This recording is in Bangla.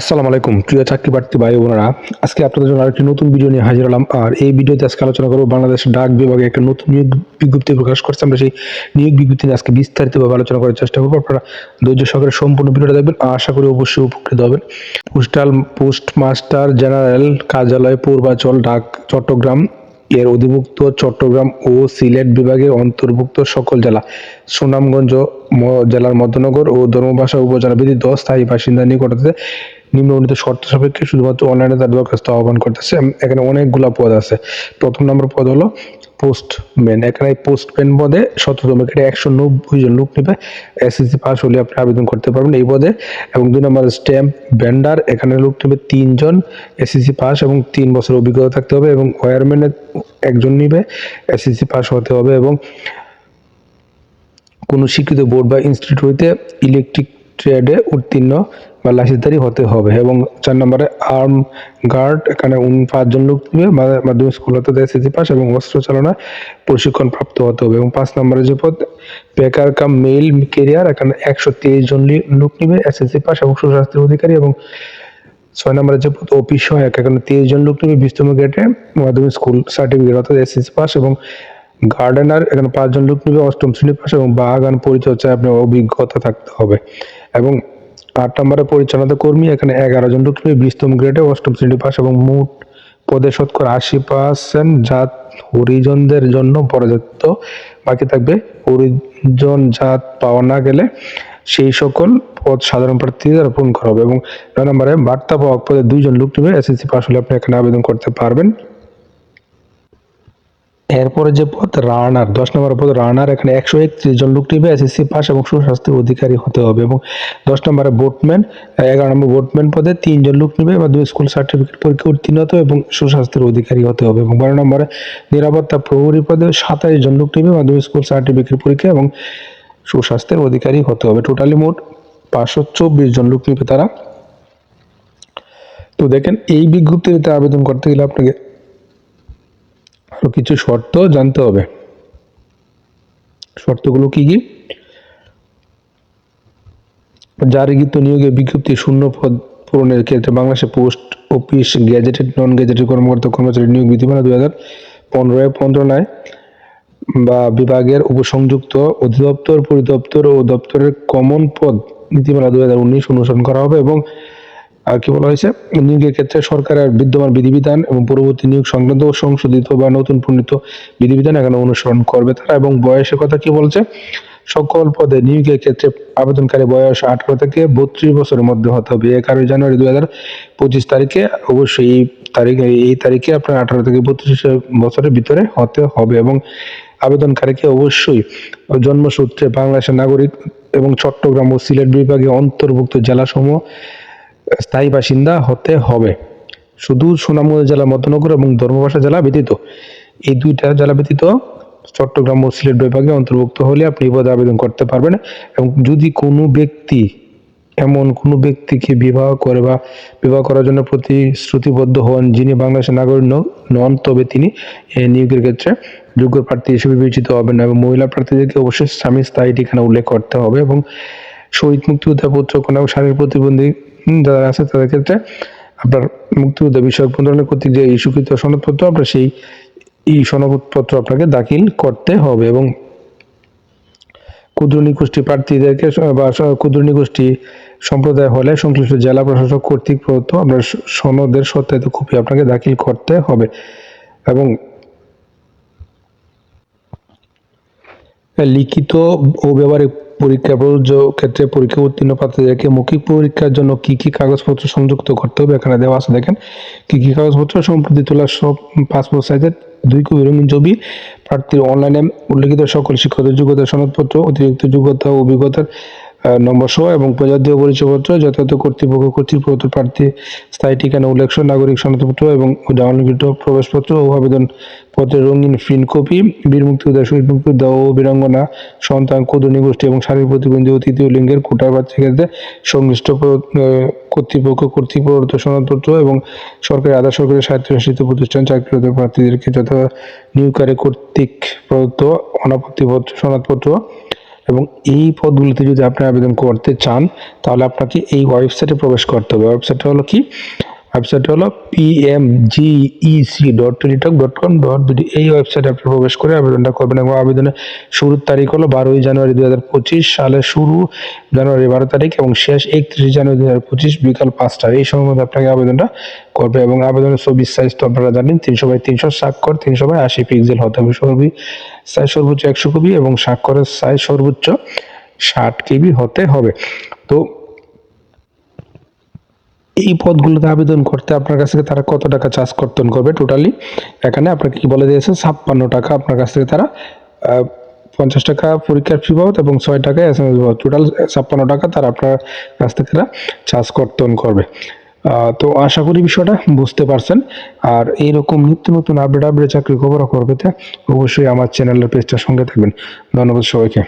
আসসালামু আলাইকুম, প্রিয় চাকরি প্রার্থী ভাই বোনেরা। আজকে আপনাদের জন্য আরেকটি নতুন ভিডিও নিয়ে হাজির হলাম। আর এই ভিডিওতে আজকে আলোচনা করব বাংলাদেশ ডাক বিভাগে একটা নতুন নিয়োগ বিজ্ঞপ্তি প্রকাশ করছে। আমরা সেই নিয়োগ বিজ্ঞপ্তি নিয়ে আজকে বিস্তারিতভাবে আলোচনা করার চেষ্টা করব। আপনারা ধৈর্য সহকারে সম্পূর্ণ ভিডিওটা দেখবেন। আশা করি অবশ্যই উপকৃত হবেন। পোস্টাল পোস্ট মাস্টার জেনারেল কার্যালয় পূর্বাচল ডাক চট্টগ্রাম। এর অধিভুক্ত চট্টগ্রাম ও সিলেট বিভাগের অন্তর্ভুক্ত সকল জেলা সুনামগঞ্জ জেলার মধ্যনগর ও ধর্মবাসা উপজেলা ব্যতীত স্থায়ী বাসিন্দা নিকটতে নিম্নবর্ণিত শর্ত সাপেক্ষে শুধুমাত্র অনলাইনে তার দরখাস্ত আহ্বান করতেছে। এখানে অনেকগুলা পদ আছে। প্রথম নম্বর পদ হলো পোস্টম্যান এখানে পোস্টম্যান পদে শততম এখানে একশো নব্বই জন লোক নেবে। এসএসসি পাস হলে আপনি আবেদন করতে পারবেন এই পদে। এবং দুই নম্বর স্ট্যাম্প ভেন্ডার এখানে লোক নেবে তিনজন এসএসসি পাস এবং তিন বছর অভিজ্ঞতা থাকতে হবে এবং ওয়ারম্যানের একজন নিবে। এসএসসি পাস হতে হবে এবং কোনো স্বীকৃত বোর্ড বা ইনস্টিটিউট হইতে ইলেকট্রিক ট্রেডে উত্তীর্ণ বা লাইসেন্সধারী হতে হবে এবং চার নম্বরে আর্ম গার্ড, এখানে পাঁচজন লোক দিবে মাধ্যমিক স্কুল হতে এসএসসি পাস এবং অস্ত্র চালনা প্রশিক্ষণ প্রাপ্ত হতে হবে এবং পাঁচ নম্বরে যে পদ, বেকার কাম, মেল কেরিয়ার, এখানে একশো তেইশ জন লোক নিবে, এসএসসি পাস এবং সুস্বাস্থ্যের অধিকারী এবং ছয় নম্বরে যে পদ, অফিস সহায়ক, এখানে তেইশ জন লোক নিবে, বিশতম গ্রেডে মাধ্যমিক স্কুল সার্টিফিকেট অর্থাৎ এসএসসি পাস এবং গার্ডেনার, এখানে পাঁচজন লোক নিবে, অষ্টম শ্রেণি পাস এবং বাগান পরিচর্যায় আপনার অভিজ্ঞতা থাকতে হবে। এবং আট নম্বরে পরিচালনা কর্মী, এখানে এগারো জন লোক নিবে বিশতম গ্রেডে অষ্টম শ্রেণি পাস এবং মোট পদে শতকরা আশি পার্সেন্ট জাত হরিজনদের জন্য পর্যাপ্ত বাকি থাকবে হরিজন জাত পাওয়া না গেলে সেই সকল পদ সাধারণ প্রার্থীদের পূরণ করা হবে এবং নয় নম্বরে বার্তা পাওয়া পদে দুইজন লোক নেবে। এসএসসি পাস হলে আপনি এখানে আবেদন করতে পারবেন। এরপরে যে পদ রানার, দশ নম্বর পদ রানার, এখানে একশো একত্রিশ জন লোক নিবে এসএসসি পাস এবং সুস্বাস্থ্যের অধিকারী হতে হবে এবং দশ নম্বরে বোটম্যান, এগারো নম্বর বোটম্যান পদে তিনজন লোক নিবে বা দুই স্কুল সার্টিফিকেট পরীক্ষা উত্তীর্ণ হতে এবং সুস্বাস্থ্যের অধিকারী হতে হবে এবং বারো নম্বরে নিরাপত্তা প্রহরী পদে সাতাশ জন লোক নিবে বা দুই স্কুল সার্টিফিকেট পরীক্ষা এবং সুস্বাস্থ্যের অধিকারী হতে হবে। টোটালি মোট পাঁচশো চব্বিশ জন লোক নিবে তারা। তো দেখেন, এই বিজ্ঞপ্তিতে আবেদন করতে গেলে আপনাকে আরও কিছু শর্ত জানতে হবে। শর্তগুলো কি কি? জারিকৃত নিয়োগের বিজ্ঞপ্তি শূন্য পদ পূরণের ক্ষেত্রে বাংলাদেশে post office, gazetted non gazetted কর্মকর্তা কর্মচারী নিয়োগ বিধিমালা দুই হাজার পনেরো মন্ত্রণালয় বা বিভাগের উপসংযুক্ত অধিদপ্তর, পরিদপ্তর ও দপ্তরের কমন পদ নীতিমালা দুই হাজার উনিশ অনুসরণ করা হবে এবং কি বলা হয়েছে? নিয়োগের ক্ষেত্রে সরকারের বিদ্যমান বিধিবিধান এবং পরবর্তী নিয়োগ সংক্রান্ত সংশোধিত বা নতুন প্রণীত বিধিবিধান এখানে অনুসরণ করবে তারা এবং বয়সের কথা কি বলছে? সকল পদে নিয়োগের ক্ষেত্রে আবেদনকারী বয়স আঠারো থেকে বত্রিশ বছরের মধ্যে হতে হবে। এগারোই জানুয়ারি দুই হাজার পঁচিশ তারিখে অবশ্যই এই তারিখে এই তারিখে আপনার আঠারো থেকে বত্রিশ বছরের ভিতরে হতে হবে এবং আবেদনকারীকে অবশ্যই জন্মসূত্রে বাংলাদেশের নাগরিক এবং চট্টগ্রাম ও সিলেট বিভাগে অন্তর্ভুক্ত জেলাসমূহ স্থায়ী বাসিন্দা হতে হবে। শুধু সুনামগঞ্জ জেলা, মধ্যনগর এবং ধর্মবাসা জেলা ব্যতীত। এই দুইটা জেলা ব্যতীত চট্টগ্রাম ও সিলেট বিভাগে অন্তর্ভুক্ত হলে আপনি এই পদে আবেদন করতে পারবেন এবং যদি কোনো ব্যক্তি, এমন কোনো ব্যক্তিকে বিবাহ করে বা বিবাহ করার জন্য প্রতিশ্রুতিবদ্ধ হন যিনি বাংলাদেশের নাগরিক নন, তবে তিনি নিয়োগের ক্ষেত্রে যোগ্য প্রার্থী হিসেবে বিবেচিত হবেন এবং মহিলা প্রার্থীদেরকে অবশ্যই স্বামী স্থায়ী ঠিকানা উল্লেখ করতে হবে এবং শহীদ মুক্তিযোদ্ধা পুত্র এবং শারীরিক প্রতিবন্ধী যারা আছে তাদের ক্ষেত্রে আপনার মুক্তিযোদ্ধা বিষয়ক মন্ত্রণালয় কর্তৃক যে ইস্যুকৃত সনদপত্র, আপনার সেই এই সনদপত্র আপনাকে দাখিল করতে হবে এবং ক্ষুদ্র নিগোষ্ঠী প্রার্থীদেরকে বা ক্ষুদ্র নিগোষ্ঠী সম্প্রদায় হলে সংশ্লিষ্ট জেলা প্রশাসক কর্তৃক প্রদত্ত আপনার সনদের সত্যায়িত কপি আপনাকে দাখিল করতে হবে এবং লিখিত ও ব্যবহারিক পরীক্ষা প্রযোজ্য ক্ষেত্রে পরীক্ষা উত্তীর্ণ প্রার্থীদেরকে মৌখিক পরীক্ষার জন্য কি কি কাগজপত্র সংযুক্ত করতে হবে? এখানে দেওয়া আছে, দেখেন। কি কি কাগজপত্র? সম্প্রতি তোলা সব পাসপোর্ট সাইজের দুই কপি রঙিন ছবি, প্রার্থীর অনলাইনে উল্লেখিত সকল শিক্ষকদের যোগ্যতা সনদপত্র, অতিরিক্ত যোগ্যতা অভিজ্ঞতার নম্বর সহ এবং প্রজাতীয় পরিচয়পত্র, যথাযথ কর্তৃপক্ষ প্রদত্ত প্রার্থী, স্থায়ী ঠিকানা উল্লেখ নাগরিক সনদপত্র এবং ডাউনলোডকৃত প্রবেশপত্র ও আবেদন পত্রের রঙিন প্রিন্ট কপি বীর শহীদ ও বীরাঙ্গনা, সন্তান, ক্ষুদ্র গোষ্ঠী এবং শারীরিক প্রতিবন্ধী ও তৃতীয় লিঙ্গের কোটার বাচ্চাদের সংশ্লিষ্ট কর্তৃপক্ষ কর্তৃক প্রদত্ত সনদপত্র এবং সরকারি আধা সরকারি স্বায়ত্তশাসিত প্রতিষ্ঠান চাকরিরত প্রার্থীদেরকে যথা নিয়োগকারী কর্তৃক প্রদত্ত অনাপত্তিপত্র, সনদপত্র এবং এই পদগুলিতে যদি আপনি আবেদন করতে চান, তাহলে আপনাকে এই ওয়েবসাইটে প্রবেশ করতে হবে। ওয়েবসাইটটা হলো কি? ওয়েবসাইট হলো PMGEC dot Teletalk dot com dot BD, এই ওয়েবসাইটে আপনি প্রবেশ করে আবেদনটা করবেন এবং আবেদনের শুরুর তারিখ হলো বারোই জানুয়ারি দু হাজার পঁচিশ, সালের শুরু জানুয়ারি বারো তারিখ এবং শেষ একত্রিশ জানুয়ারি দু হাজার পঁচিশ বিকাল পাঁচটা। এই সময়ের মধ্যে আপনাকে আবেদনটা করবে এবং আবেদনের ছবির সাইজ তো আপনারা জানেন, তিনশো বাই তিনশো, স্বাক্ষর তিনশো বাই আশি পিক্সেল হতে হবে সর্বি সাইজ সর্বোচ্চ একশো কবি এবং স্বাক্ষরের সাইজ সর্বোচ্চ ষাট কেবি হতে হবে। তো এই পদগুলোতে আবেদন করতে আপনার কাছ থেকে তারা কত টাকা চার্জ কর্তন করবে টোটালি এখানে আপনাকে কি বলে দিয়েছে? ছাপ্পান্ন টাকা আপনার কাছ থেকে তারা পঞ্চাশ টাকা পরীক্ষার ফি বাবদ এবং ছয় টাকা এস এম এস টোটাল ছাপ্পান্ন টাকা তারা আপনার কাছ থেকে তারা চার্জ কর্তন করবে। তো আশা করি বিষয়টা বুঝতে পারছেন। আর এইরকম নিত্য নতুন আপডেট আপডেট চাকরি খবর পেতে অবশ্যই আমার চ্যানেলের পেজটার সঙ্গে থাকবেন। ধন্যবাদ সবাইকে।